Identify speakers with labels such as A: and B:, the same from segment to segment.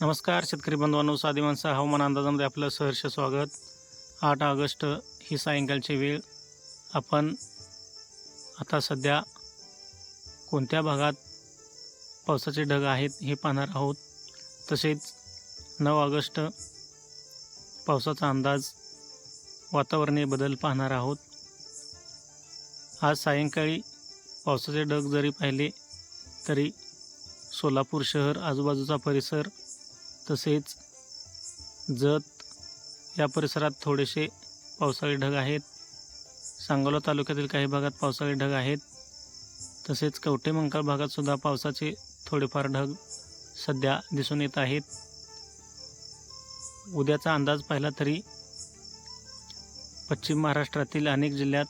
A: नमस्कार शेतकरी बंधवांनो साधी माणसा हवामान अंदाजामध्ये आपलं सहर्ष स्वागत. आठ ऑगस्ट ही सायंकाळची वेळ. आपण आता सध्या कोणत्या भागात पावसाचे ढग आहेत हे पाहणार आहोत. तसेच नऊ ऑगस्ट पावसाचा अंदाज वातावरणीय बदल पाहणार आहोत. आज सायंकाळी पावसाचे ढग जरी पाहिले तरी सोलापूर शहर आजूबाजूचा परिसर तसेच जत या परिसरात थोडेसे पावसाळी ढग आहेत. सांगोला तालुक्यातील काही भागात पावसाळी ढग आहेत. तसेच कवठे मंकाळ भागातसुद्धा पावसाचे थोडेफार ढग सध्या दिसून येत आहेत. उद्याचा अंदाज पाहिला तरी पश्चिम महाराष्ट्रातील अनेक जिल्ह्यात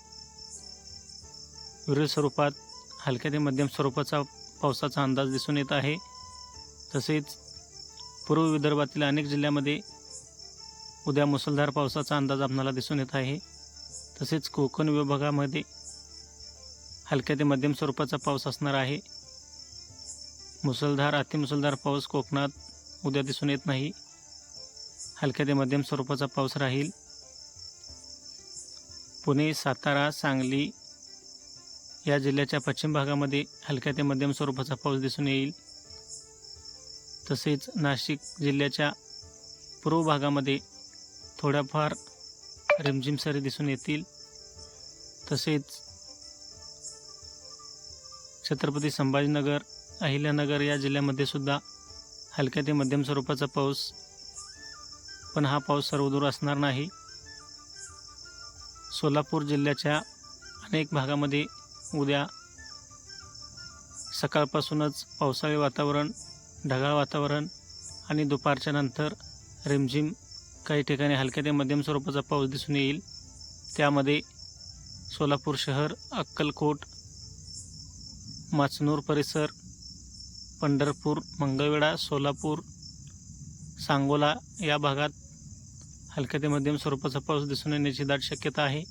A: विरळ स्वरूपात हलक्या ते मध्यम स्वरूपाचा पावसाचा अंदाज दिसून येत आहे. तसेच पूर्व विदर्भातील अनेक जिल्ह्यामध्ये उद्या मुसळधार पावसाचा अंदाज आपणाला दिसून येत आहे. तसेच कोकण विभागामध्ये हलक्या ते मध्यम स्वरूपाचा पाऊस असणार आहे. मुसळधार अतिमुसळधार पाऊस कोकणात उद्या दिसून येत नाही. हलक्या ते मध्यम स्वरूपाचा पाऊस राहील. पुणे सातारा सांगली या जिल्ह्याच्या पश्चिम भागामध्ये हलक्या ते मध्यम स्वरूपाचा पाऊस दिसून येईल. तसेच नाशिक जिल्ह्याच्या पूर्व भागामध्ये थोड्याफार रिमझिम सरी दिसून येतील. तसेच छत्रपती संभाजीनगर अहिल्यानगर या जिल्ह्यामध्ये सुद्धा हलक्या ते मध्यम स्वरूपाचा पाऊस पण हा पाऊस सर्वदूर असणार नाही. सोलापूर जिल्ह्याच्या अनेक भागामध्ये उद्या सकाळपासूनच पावसाळी वातावरण ढगाळ वातावरण आणि दुपारच्या नंतर रिमझिम काही ठिकाणी हलक्या ते मध्यम स्वरूपाचा पाऊस दिसून येईल. त्यामध्ये सोलापूर शहर अक्कलकोट माचनूर परिसर पंढरपूर मंगळवेढा सोलापूर सांगोला या भागात हलक्या ते मध्यम स्वरूपाचा पाऊस दिसून येण्याची दाट शक्यता आहे.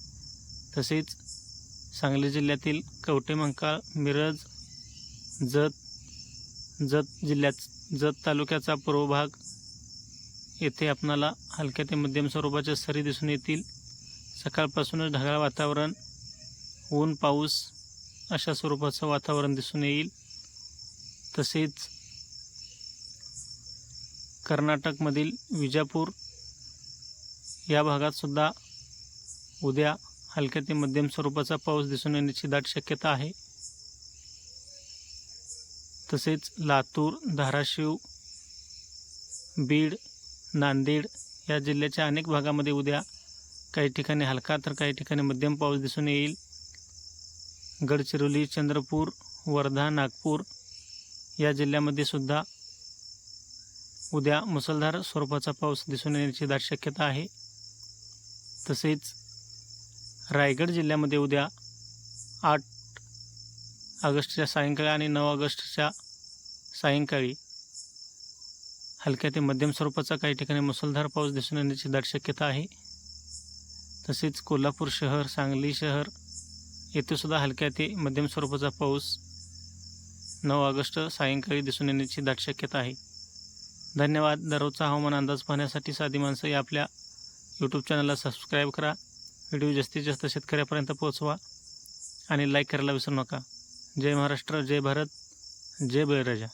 A: तसेच सांगली जिल्ह्यातील कवठे मंकाळ मिरज जत जत जिल्ह्यात जत तालुक्याचा पूर्व भाग येथे आपणाला हलक्या ते मध्यम स्वरूपाच्या सरी दिसून येतील. सकाळपासूनच ढगाळ वातावरण ऊन पाऊस अशा स्वरूपाचं वातावरण दिसून येईल. तसेच कर्नाटकमधील विजापूर या भागातसुद्धा उद्या हलक्या ते मध्यम स्वरूपाचा पाऊस दिसून येण्याची दाट शक्यता आहे. तसेच लातूर धाराशिव बीड नांदेड या जिल्ह्याच्या अनेक भागामध्ये उद्या काही ठिकाणी हलका तर काही ठिकाणी मध्यम पाऊस दिसून येईल. गडचिरोली चंद्रपूर वर्धा नागपूर या जिल्ह्यामध्ये सुद्धा उद्या मुसळधार स्वरूपाचा पाऊस दिसून येण्याची दाट शक्यता आहे. तसेच रायगड जिल्ह्यामध्ये उद्या आठ ऑगस्टच्या सायंकाळी आणि नऊ ऑगस्टच्या सायंकाळी हलक्या ते मध्यम स्वरूपाचा काही ठिकाणी मुसळधार पाऊस दिसून येण्याची दाट शक्यता आहे. तसेच कोल्हापूर शहर सांगली शहर येथे सुद्धा हलक्या ते मध्यम स्वरूपाचा पाऊस नऊ ऑगस्ट सायंकाळी दिसून येण्याची दाट शक्यता आहे. धन्यवाद. दररोजचा हवामान अंदाज पाहण्यासाठी साधी माणसं या आपल्या यूट्यूब चॅनलला सबस्क्राईब करा. व्हिडिओ जास्तीत जास्त शेतकऱ्यापर्यंत पोहोचवा आणि लाईक करायला विसरू नका. जय महाराष्ट्र जय भारत जय बळीराजा.